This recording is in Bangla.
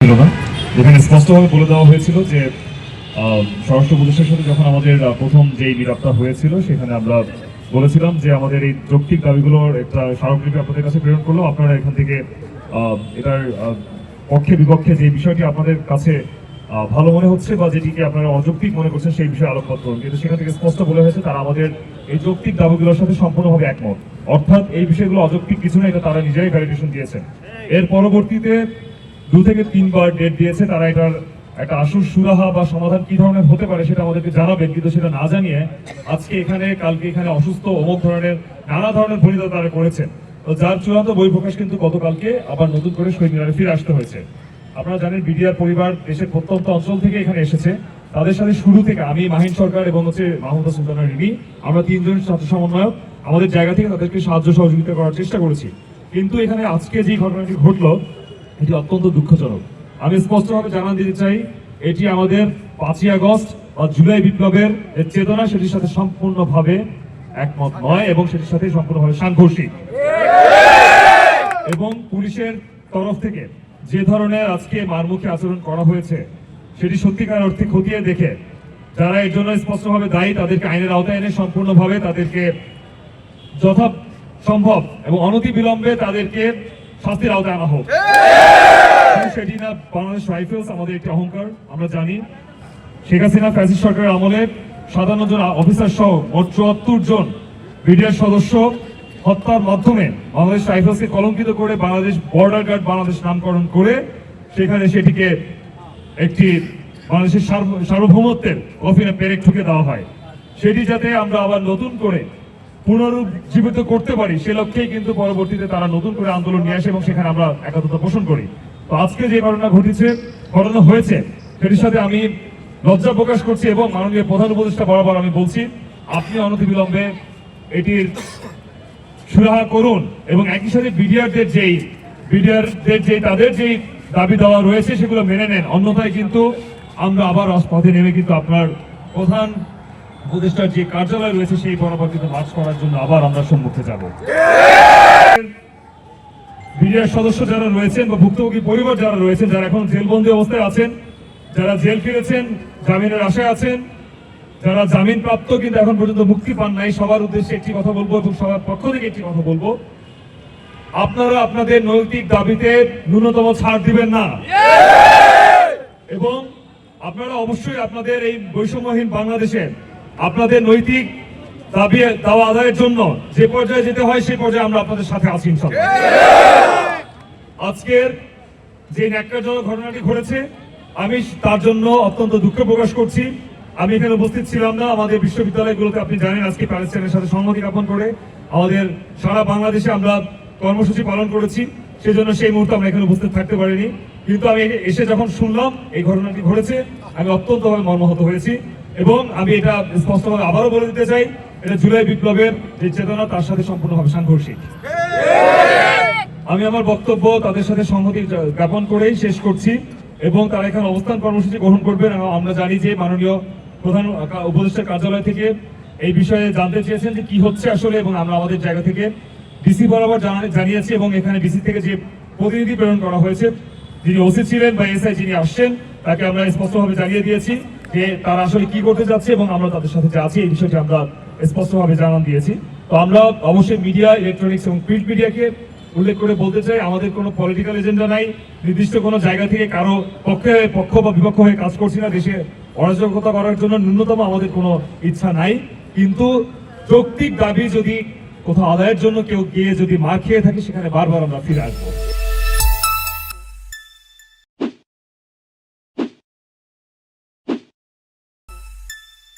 ছিল না। যেখানে স্পষ্টভাবে বলে দেওয়া হয়েছিল যে স্বরাষ্ট্র উপদেষ্টার সাথে যখন আমাদের প্রথম যেই মিটআপটা হয়েছিল, সেখানে আমরা বলেছিলাম যে আমাদের এই যৌক্তিক দাবিগুলোর একটা স্মারকলিপি আপনাদের কাছে প্রেরণ করল। আপনারা এখান থেকে এটার পক্ষে বিপক্ষে যে বিষয়টি আপনাদের কাছে ভালো মনে হচ্ছে বা যেটিকে আপনারা অযৌক্তিক মনে করছেন সেই বিষয়ে আলোকপাত করুন। কিন্তু সেখান থেকে স্পষ্ট বলে হয়েছে তারা আমাদের এই যৌক্তিক দাবিগুলোর সাথে সম্পূর্ণভাবে একমত। অর্থাৎ এই বিষয়গুলো অযৌক্তিক কিছু না, এটা তারা নিজেরাই ভ্যালিডেশন দিয়েছেন। এর পরবর্তীতে দু থেকে তিনবার ডেট দিয়েছে, তারা এটার একটা আসল সুরাহা বা সমাধান কি ধরনের হতে পারে সেটা আমাদেরকে জানাবেন কিন্তু সেটা না জানিয়ে আজকে এখানে, কালকে এখানে অসুস্থ, অমুক ধরনের, নানা ধরনের ভূমিকা তারা করেছেন। তো যার চূড়ান্ত বই প্রকাশ কিন্তু গতকালকে আবার নতুন করে মিনারে ফিরে আসতে হয়েছে। আপনারা জানেন, বিডিআর পরিবার দেশের প্রত্যন্ত অঞ্চল থেকে এখানে এসেছে। তাদের সাথে শুরু থেকে আমি, মাহিন সরকার এবং হচ্ছে মাহমুদা সুলতানা রিমি, আমরা তিনজন ছাত্র সমন্বয়ক, আমাদের জায়গা থেকে তাদেরকে সাহায্য সহযোগিতা করার চেষ্টা করেছি। কিন্তু এখানে আজকে যে ঘটনাটি ঘটলো এটি অত্যন্ত দুঃখজনক। আমি স্পষ্টভাবে জানান দিতে চাই, এটি আমাদের পাঁচই আগস্ট বা জুলাই বিপ্লবের চেতনা, সেটির সাথে সম্পূর্ণভাবে একমত নয় এবং সেটির সাথে সম্পূর্ণভাবে সাংঘর্ষিক। এবং পুলিশের তরফ থেকে যে ধরনের আজকে মারমুখী আচরণ করা হয়েছে, সেটি সত্যিকার অর্থে খতিয়ে দেখে যারা এর জন্য স্পষ্টভাবে দায়ী, তাদেরকে আইনের আওতায় এনে সম্পূর্ণভাবে তাদেরকে যথা সম্ভব এবং অনতি বিলম্বে তাদেরকে শাস্তির আওতায় আনা হোক। সেটি না বাংলাদেশ রাইফেলস আমাদের একটি অহংকার আমরা জানি। শেখ হাসিনা ফ্যাসিস্ট সরকারের আমলে সাতান্ন জন অফিসার সহ মোট চুয়াত্তর জন বিডিআর সদস্য হত্যার মাধ্যমে বাংলাদেশ রাইফেলসকে কলঙ্কিত করে বাংলাদেশ বর্ডার গার্ড বাংলাদেশ নামকরণ করে সেখানে সেটিকে একটি বাংলাদেশের সার্ব- সার্বভৌমত্বের কফিনে পেরেক ঠুকে দেওয়া হয়। সেটি যাতে আমরা আবার নতুন করে পুনরুজ্জীবিত করতে পারি, সে লক্ষ্যেই কিন্তু পরবর্তীতে তারা নতুন করে আন্দোলন নিয়ে আসে এবং সেখানে আমরা একাত্মতা পোষণ করি। তো আজকে যে ঘটনা ঘটেছে, ঘটনা হয়েছে, সেটির সাথে আমি লজ্জা প্রকাশ করছি এবং মাননীয় প্রধান উপদেষ্টা বরাবর আমি বলছি, আপনি অনতিবিলম্বে এটির সুরাহা করুন এবং একই সাথে বিডিআরদের যেই, বিডিআরদের যে তাদের যেই দাবি দেওয়া রয়েছে, সেগুলো মেনে নেন। অন্যথায় কিন্তু আমরা আবার রাজপথে নেমে কিন্তু আপনার প্রধান উপদেষ্টার যে কার্যালয় রয়েছে সেই বরাবর কিন্তু মার্চ করার জন্য আবার আমরা সম্মুখে যাব। বিডিআর সদস্য যারা রয়েছেন বা ভুক্তভোগী পরিবার যারা রয়েছেন যারা এখন জেলবন্দি অবস্থায় আছেন যারা জেল ফিরেছেন জামিনের আশায় আছেন যারা জামিন প্রাপ্ত কিন্তু এখন পর্যন্ত মুক্তি পান নাই সবার উদ্দেশ্যে একটি কথা বলব এবং সবার পক্ষ থেকে একটি কথা বলব। আপনারা আপনাদের নৈতিক দাবিতে ন্যূনতম ছাড় দিবেন না। এবং আপনারা অবশ্যই আপনাদের এই বৈষম্যহীন বাংলাদেশে আপনাদের নৈতিক দাবি, দাওয়া আদায়ের জন্য যে পর্যায়ে যেতে হয়, সেই পর্যায়ে আমরা আপনাদের সাথে আছি আজকের যে ন্যাক্কারজনক ঘটনাটি ঘটেছে, আমি তার জন্য অত্যন্ত দুঃখ প্রকাশ করছি। আমি এখানে উপস্থিত ছিলাম না, আমাদের বিশ্ববিদ্যালয়গুলোতে আপনি জানেন আজকে প্যালেস্টাইনের সাথে সংহতি জ্ঞাপন করে আমাদের সারা বাংলাদেশে আমরা কর্মসূচি পালন করেছি, সেজন্য সেই মুহূর্তে আমরা এখানে উপস্থিত থাকতে পারিনি। কিন্তু আমি এসে যখন শুনলাম এই ঘটনাটি ঘটেছে, আমি অত্যন্তভাবে মর্মাহত হয়েছি। এবং আমি এটা স্পষ্টভাবে আবারও বলে দিতে চাই, এটা জুলাই বিপ্লবের যে চেতনা, তার সাথে সম্পূর্ণভাবে সাংঘর্ষিক। আমি আমার বক্তব্য তাদের সাথে সংহতি জ্ঞাপন করেই শেষ করছি এবং তারা এখানে অবস্থান কর্মসূচি গ্রহণ করবেন। আমরা জানি যে মাননীয় প্রধান উপদেষ্টার কার্যালয় থেকে এই বিষয়ে জানতে চেয়েছেন যে কি হচ্ছে আসলে এবং আমরা আমাদের জায়গা থেকে ডিসি বরাবর জানা- জানিয়েছি এবং এখানে ডিসি থেকে যে প্রতিনিধি প্রেরণ করা হয়েছে, যিনি ওসি ছিলেন বা এসআই যিনি আসছেন, তাকে আমরা স্পষ্টভাবে জানিয়ে দিয়েছি। যে তারা আসলে কি করতে যাচ্ছে এবং আমরা তাদের সাথে যে আছি, এই বিষয়টি আমরা স্পষ্টভাবে জানান দিয়েছি। তো আমরা অবশ্যই মিডিয়া ইলেকট্রনিক্স এবং প্রিন্ট মিডিয়াকে উল্লেখ করে বলতে চাই, আমাদের কোনো পলিটিক্যাল এজেন্ডা নাই। নির্দিষ্ট কোনো জায়গা থেকে কারও পক্ষে, পক্ষ বা বিপক্ষ হয়ে কাজ করছি না। দেশে অরাজকতা করার জন্য ন্যূনতম আমাদের কোনো ইচ্ছা নাই। কিন্তু যৌক্তিক দাবি যদি কোথাও আদায়ের জন্য কেউ গিয়ে যদি মার খেয়ে থাকে, সেখানে বারবার আমরা ফিরে আসব।